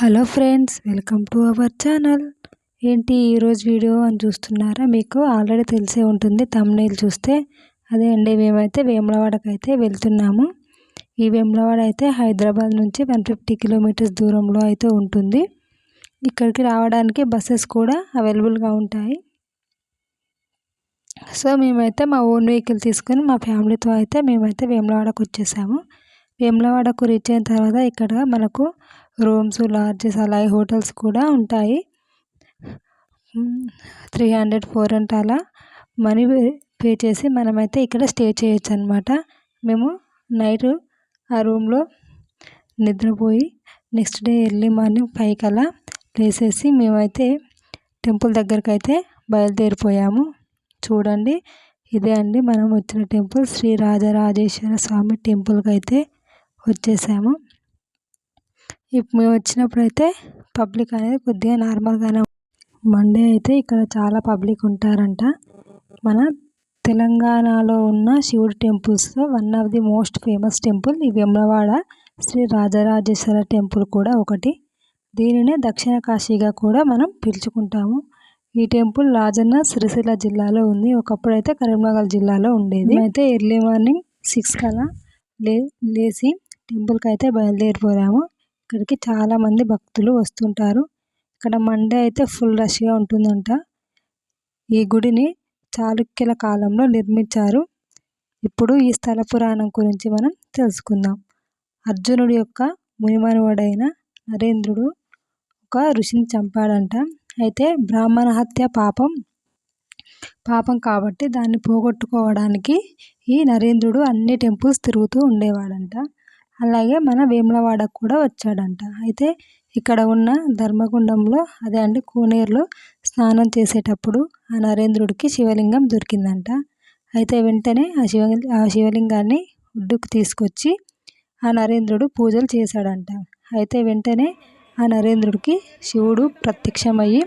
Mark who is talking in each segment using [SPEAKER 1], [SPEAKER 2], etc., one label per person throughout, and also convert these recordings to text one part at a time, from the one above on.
[SPEAKER 1] Hello friends welcome to our channel. ఏంటి ఈరోజు video అని చూస్తున్నారా? మీకు ఆల్రెడీ తెలిసే ఉంటుంది తమ్నేల్ చూస్తే. అదే అండి మేమైతే వేములవాడకి అయితే వెళ్తున్నాము. ఈ వేములవాడ అయితే హైదరాబాద్ నుంచి వన్ ఫిఫ్టీ కిలోమీటర్స్ దూరంలో అయితే ఉంటుంది. ఇక్కడికి రావడానికి బస్సెస్ కూడా అవైలబుల్గా ఉంటాయి. సో మేమైతే మా ఓన్ వెహికల్ తీసుకొని మా ఫ్యామిలీతో అయితే మేమైతే వేములవాడకు వచ్చేసాము. వేములవాడకు రీచ్ అయిన తర్వాత ఇక్కడ మనకు రూమ్స్ లాడ్జెస్ అలాగే హోటల్స్ కూడా ఉంటాయి. త్రీ హండ్రెడ్ ఫోర్ హండ్రెడ్ అలా మనీ పే చేసి మనమైతే ఇక్కడ స్టే చేయొచ్చు అనమాట మేము నైట్ ఆ రూమ్లో నిద్రపోయి next day early morning five అలా లేసేసి మేమైతే టెంపుల్ దగ్గరికి అయితే బయలుదేరిపోయాము. చూడండి ఇదే అండి మనం వచ్చిన టెంపుల్. శ్రీ రాజరాజేశ్వర స్వామి టెంపుల్కి అయితే వచ్చేసాము. ఇప్పుడు మేము వచ్చినప్పుడు అయితే పబ్లిక్ అనేది కొద్దిగా నార్మల్గానే మండే అయితే ఇక్కడ చాలా పబ్లిక్ ఉంటారంట. మన తెలంగాణలో ఉన్న శివుడి టెంపుల్స్లో one of the most famous temple ఈ వెమ్లవాడ శ్రీ రాజరాజేశ్వర టెంపుల్ కూడా ఒకటి. దీనినే దక్షిణ కాశీగా కూడా మనం పిలుచుకుంటాము. ఈ టెంపుల్ రాజన్న సిరిసిల్ల జిల్లాలో ఉంది. ఒకప్పుడు అయితే కరీంనగర్ జిల్లాలో ఉండేది. అయితే ఎర్లీ మార్నింగ్ సిక్స్ కల్లా లే లేచి టెంపుల్కి అయితే బయలుదేరిపోయాము ఇక్కడికి చాలామంది భక్తులు వస్తుంటారు. ఇక్కడ మండే అయితే ఫుల్ రష్గా ఉంటుందంట. ఈ గుడిని చాళుక్యుల కాలంలో నిర్మించారు. ఇప్పుడు ఈ స్థల పురాణం గురించి మనం తెలుసుకుందాం. అర్జునుడి యొక్క మునిమనువడైన నరేంద్రుడు ఒక ఋషిని చంపాడంట. అయితే బ్రాహ్మణ హత్య పాపం పాపం కాబట్టి దాన్ని పోగొట్టుకోవడానికి ఈ నరేంద్రుడు అన్ని టెంపుల్స్ తిరుగుతూ ఉండేవాడంట. అలాగే మన వేములవాడకు కూడా వచ్చాడంట. అయితే ఇక్కడ ఉన్న ధర్మగుండంలో అదే అండి కోనేరులో స్నానం చేసేటప్పుడు ఆ నరేంద్రుడికి శివలింగం దొరికిందంట. అయితే వెంటనే ఆ శివ ఆ శివలింగాన్ని ఒడ్డుకు తీసుకొచ్చి ఆ నరేంద్రుడు పూజలు చేశాడంట. అయితే వెంటనే ఆ నరేంద్రుడికి శివుడు ప్రత్యక్షమయ్యి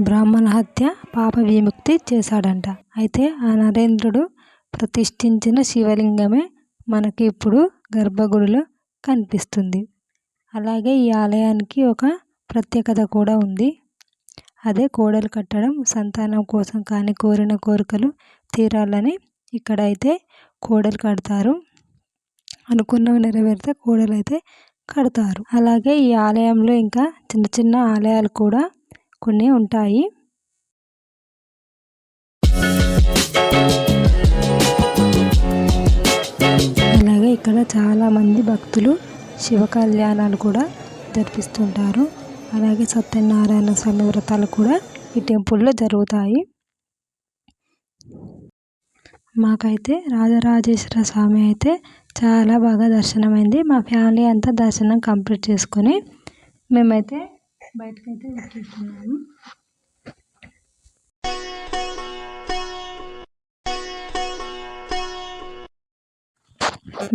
[SPEAKER 1] బ్రాహ్మణ హత్య పాప విముక్తి చేశాడంట. అయితే ఆ నరేంద్రుడు ప్రతిష్ఠించిన శివలింగమే మనకి ఇప్పుడు గర్భగుడిలో కనిపిస్తుంది. అలాగే ఈ ఆలయానికి ఒక ప్రత్యేకత కూడా ఉంది. అదే కోడలు కట్టడం సంతానం కోసం కానీ కోరిన కోరికలు తీరాలని ఇక్కడ అయితే కోడలు కడతారు. అనుకున్నవి నెరవేరితే కోడలు అయితే కడతారు. అలాగే ఈ ఆలయంలో ఇంకా చిన్న చిన్న ఆలయాలు కూడా కొన్ని ఉంటాయి. ఇక్కడ చాలామంది భక్తులు శివ కళ్యాణాలు కూడా జరిపిస్తుంటారు. అలాగే సత్యనారాయణ స్వామి వ్రతాలు కూడా ఈ టెంపుల్లో జరుగుతాయి. మాకైతే రాజరాజేశ్వర స్వామి అయితే చాలా బాగా దర్శనమైంది. మా ఫ్యామిలీ అంతా దర్శనం కంప్లీట్ చేసుకొని మేమైతే బయటకైతే వచ్చేస్తున్నాము.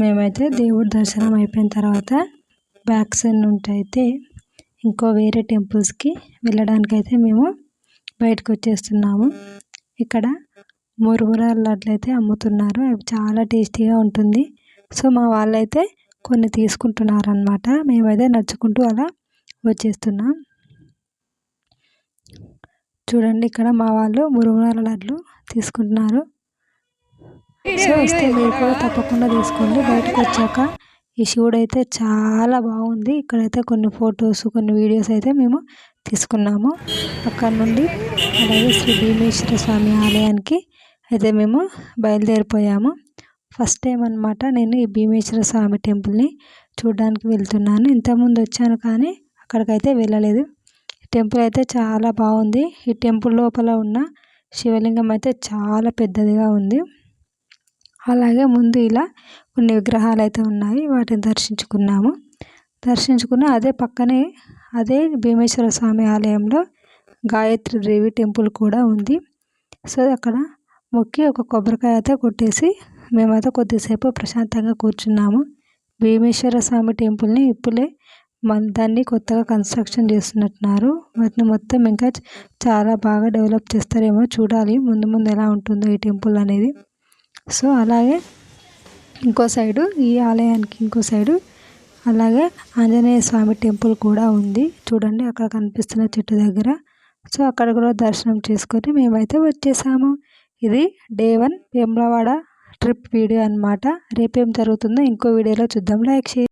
[SPEAKER 1] మేమైతే దేవుడి దర్శనం అయిపోయిన తర్వాత బ్యాక్ సైడ్ నుండి అయితే ఇంకో వేరే టెంపుల్స్కి వెళ్ళడానికి అయితే మేము బయటకు వచ్చేస్తున్నాము. ఇక్కడ మురుగురాల లడ్లు అయితే అమ్ముతున్నారు. అవి చాలా టేస్టీగా ఉంటుంది. సో మా వాళ్ళైతే కొన్ని తీసుకుంటున్నారు అనమాట మేమైతే నచ్చుకుంటూ అలా వచ్చేస్తున్నాం. చూడండి ఇక్కడ మా వాళ్ళు మురుగురాల లడ్లు తీసుకుంటున్నారు. సో వస్తే మీరు కూడా తప్పకుండా తీసుకోండి. బయటకు వచ్చాక ఈ శివుడు అయితే చాలా బాగుంది. ఇక్కడైతే కొన్ని ఫొటోస్ కొన్ని వీడియోస్ అయితే మేము తీసుకున్నాము. అక్కడ నుండి అలాగే శ్రీ భీమేశ్వర స్వామి ఆలయానికి అయితే మేము బయలుదేరిపోయాము. ఫస్ట్ టైం అనమాట నేను ఈ భీమేశ్వర స్వామి టెంపుల్ని చూడడానికి వెళ్తున్నాను. ఇంతకుముందు వచ్చాను కానీ అక్కడికైతే వెళ్ళలేదు. టెంపుల్ అయితే చాలా బాగుంది. ఈ టెంపుల్ లోపల ఉన్న శివలింగం అయితే చాలా పెద్దదిగా ఉంది. అలాగే ముందు ఇలా కొన్ని విగ్రహాలు అయితే ఉన్నాయి వాటిని దర్శించుకున్నాము. దర్శించుకున్న అదే పక్కనే అదే భీమేశ్వర స్వామి ఆలయంలో గాయత్రి దేవి టెంపుల్ కూడా ఉంది. సో అక్కడ మొక్కి ఒక కొబ్బరికాయ అయితే కొట్టేసి మేమైతే కొద్దిసేపు ప్రశాంతంగా కూర్చున్నాము. భీమేశ్వర స్వామి టెంపుల్ని ఇప్పుడే మన దాన్ని కొత్తగా కన్స్ట్రక్షన్ చేస్తున్నట్టున్నారు. వాటిని మొత్తం ఇంకా చాలా బాగా డెవలప్ చేస్తారేమో చూడాలి. ముందు ముందు ఎలా ఉంటుందో ఈ టెంపుల్ అనేది. సో అలాగే ఇంకో సైడు ఈ ఆలయానికి ఇంకో సైడు అలాగే ఆంజనేయ స్వామి టెంపుల్ కూడా ఉంది. చూడండి అక్కడ కనిపిస్తున్న చెట్టు దగ్గర. సో అక్కడ కూడా దర్శనం చేసుకొని మేమైతే వచ్చేసాము. ఇది day one Vemulawada trip video అనమాట రేపేం జరుగుతుందో ఇంకో వీడియోలో చూద్దాం. Like share